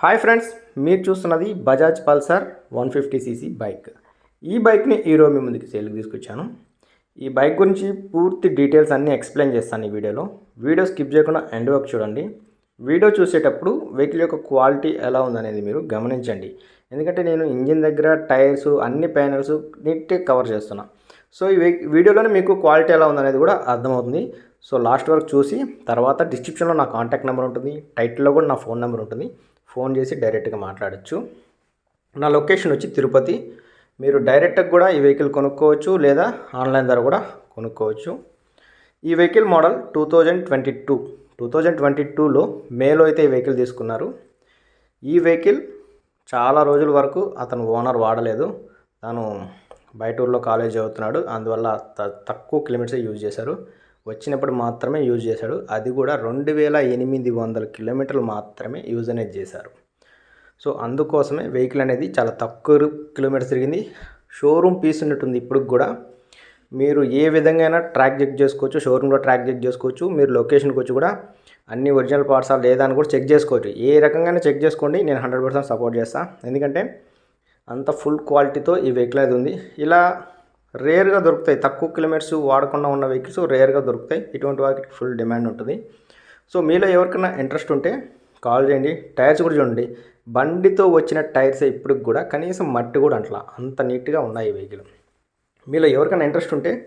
Hi friends మీరు చూస్తున్నది Bajaj Pulsar one fifty CC bike ఈ బైక్ని ఈరోజు మీ ముందుకు సేల్కి తీసుకొచ్చాను. ఈ బైక్ గురించి పూర్తి డీటెయిల్స్ అన్నీ ఎక్స్ప్లెయిన్ చేస్తాను ఈ వీడియోలో. వీడియో స్కిప్ చేయకుండా ఎండ్ వరకు చూడండి. వీడియో చూసేటప్పుడు వెహికల్ యొక్క క్వాలిటీ ఎలా ఉందనేది మీరు గమనించండి. ఎందుకంటే నేను ఇంజిన్ దగ్గర టైర్స్ అన్ని ప్యానల్స్ నీట్గా కవర్ చేస్తున్నా. సో ఈ వీడియోలోనే మీకు క్వాలిటీ ఎలా ఉందనేది కూడా అర్థమవుతుంది. సో లాస్ట్ వరకు చూసి తర్వాత డిస్క్రిప్షన్లో నా కాంటాక్ట్ నెంబర్ ఉంటుంది టైటిల్లో కూడా నా ఫోన్ నెంబర్ ఉంటుంది. ఫోన్ చేసి డైరెక్ట్గా మాట్లాడచ్చు. నా లొకేషన్ వచ్చి తిరుపతి. మీరు డైరెక్ట్గా కూడా ఈ వెహికల్ కొనుక్కోవచ్చు లేదా ఆన్లైన్ ద్వారా కూడా కొనుక్కోవచ్చు. ఈ vehicle model two thousand twenty two. Two thousand twenty టూలో మేలో అయితే ఈ వెహికల్ తీసుకున్నారు. ఈ వెహికల్ చాలా రోజుల వరకు అతను ఓనర్ వాడలేదు. తను బయట ఊర్లో కాలేజ్ చదువుతున్నాడు. అందువల్ల త- తక్కువ కిలోమీటర్స్ యూజ్ చేశారు. వచ్చినప్పుడు మాత్రమే యూజ్ చేశాడు. అది కూడా రెండు వేల ఎనిమిది వందల కిలోమీటర్లు మాత్రమే యూజ్ అనేది చేశారు. సో అందుకోసమే వెహికల్ అనేది చాలా తక్కువ కిలోమీటర్స్ తిరిగింది. షోరూమ్ పీస్ ఉన్నట్టుంది ఇప్పుడు కూడా. మీరు ఏ విధంగా ట్రాక్ చెక్ చేసుకోవచ్చు షోరూంలో ట్రాక్ చెక్ చేసుకోవచ్చు మీరు లొకేషన్కి వచ్చి కూడా అన్ని ఒరిజినల్ పార్ట్సా లేదా అని కూడా చెక్ చేసుకోవచ్చు. ఏ రకంగానే చెక్ చేసుకోండి నేను హండ్రెడ్ పర్సెంట్ సపోర్ట్ చేస్తాను ఎందుకంటే అంత ఫుల్ క్వాలిటీతో ఈ వెహికల్ అనేది ఉంది. ఇలా రేర్గా దొరుకుతాయి. తక్కువ కిలోమీటర్స్ వాడకుండా ఉన్న వెహికల్స్ రేర్గా దొరుకుతాయి. ఇటువంటి వాటికి ఫుల్ డిమాండ్ ఉంటుంది. సో మీలో ఎవరికైనా ఇంట్రెస్ట్ ఉంటే కాల్ చేయండి. టైర్స్ కూడా చూడండి. బండితో వచ్చిన టైర్స్ ఇప్పటికి కూడా కనీసం మట్టి కూడా అంటలా. అంత నీట్గా ఉన్నాయి వెహికల్. మీలో ఎవరికైనా ఇంట్రెస్ట్ ఉంటే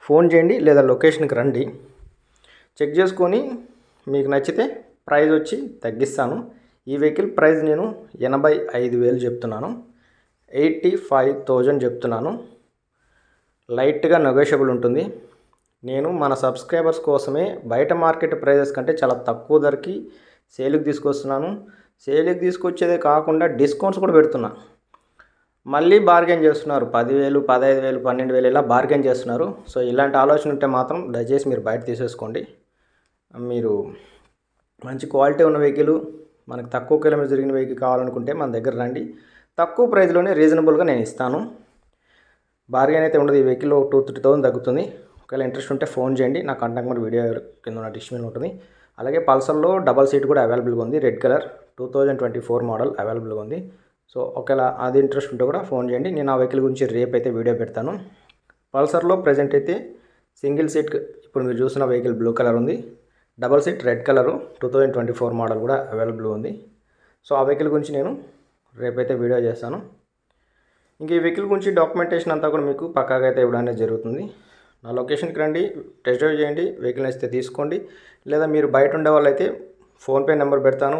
ఫోన్ చేయండి లేదా లొకేషన్కి రండి. చెక్ చేసుకొని మీకు నచ్చితే ప్రైజ్ వచ్చి తగ్గిస్తాను. ఈ వెహికల్ ప్రైస్ నేను ఎనభై ఐదు వేలు చెప్తున్నాను. ఎయిటీ ఫైవ్ థౌజండ్ చెప్తున్నాను. లైట్గా నెగోషియబుల్ ఉంటుంది. నేను మన సబ్స్క్రైబర్స్ కోసమే బయట మార్కెట్ ప్రైజెస్ కంటే చాలా తక్కువ ధరకి సేల్కి తీసుకొస్తున్నాను. సేల్కి తీసుకొచ్చేదే కాకుండా డిస్కౌంట్స్ కూడా పెడుతున్నా. మళ్ళీ బార్గెన్ చేస్తున్నారు. పదివేలు పదహైదు వేలు పన్నెండు వేలు ఇలా బార్గెన్ చేస్తున్నారు. సో ఇలాంటి ఆలోచన ఉంటే మాత్రం దయచేసి మీరు బయట తీసేసుకోండి. మీరు మంచి క్వాలిటీ ఉన్న వెహికల్ మనకు తక్కువ కిలోమీటర్ జరిగిన వెహికల్ కావాలనుకుంటే మన దగ్గర రండి. తక్కువ ప్రైస్లోనే రీజనబుల్గా నేను ఇస్తాను. బార్గెన్ అయితే ఉండదు. ఈ వెహికల్ టూ త్రీ థౌసండ్ తగ్గుతుంది. ఒకవేళ ఇంట్రెస్ట్ ఉంటే ఫోన్ చేయండి. నా కాంటాక్ట్ నెంబర్ వీడియో కింద ఉన్న డిస్ప్లేలో ఉంటుంది. అలాగే పల్సర్లో డబల్ సీట్ కూడా అవైలబుల్గా ఉంది. Red colour two thousand twenty four model అవైలబుల్గా ఉంది. సో ఒకవేళ అది ఇంట్రెస్ట్ ఉంటే కూడా ఫోన్ చేయండి. నేను ఆ వెహికల్ గురించి రేపు అయితే వీడియో పెడతాను. పల్సర్లో ప్రజెంట్ అయితే సింగిల్ సీట్ ఇప్పుడు మీరు చూసిన వెహికల్ బ్లూ కలర్ ఉంది. Double seat red colour two thousand twenty four model కూడా అవైలబుల్ ఉంది. సో ఆ వెహికల్ గురించి నేను రేపైతే వీడియో చేస్తాను. ఇంక ఈ వెహికల్ గురించి డాక్యుమెంటేషన్ అంతా కూడా మీకు పక్కాగా అయితే ఇవ్వడం అనేది జరుగుతుంది. నా లొకేషన్కి రండి టెస్ట్ డ్రైవ్ చేయండి వెహికల్ నచ్చితే తీసుకోండి. లేదా మీరు బయట ఉండే వాళ్ళైతే ఫోన్పే నెంబర్ పెడతాను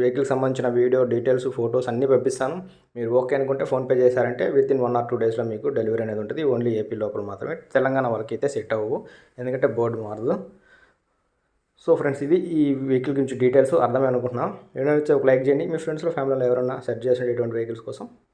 వెహికల్కి సంబంధించిన వీడియో డీటెయిల్స్ ఫొటోస్ అన్నీ పంపిస్తాను. మీరు ఓకే అనుకుంటే ఫోన్పే చేశారంటే with in one or two డేస్లో మీకు డెలివరీ అనేది ఉంటుంది. ఓన్లీ ఏపీ లోపల మాత్రమే. తెలంగాణ వరకు అయితే సెట్ అవ్వవు. ఎందుకంటే బోర్డు మారదు. సో ఫ్రెండ్స్ ఇది ఈ వెహికల్ గురించి డీటెయిల్స్ అర్థమే అనుకుంటున్నాం. ఏమైనా ఒక లైక్ చేయండి. మీ ఫ్రెండ్స్లో ఫ్యామిలీలో ఎవరైనా సెర్చ్ చేసిన ఇటువంటి వెహికల్స్ కోసం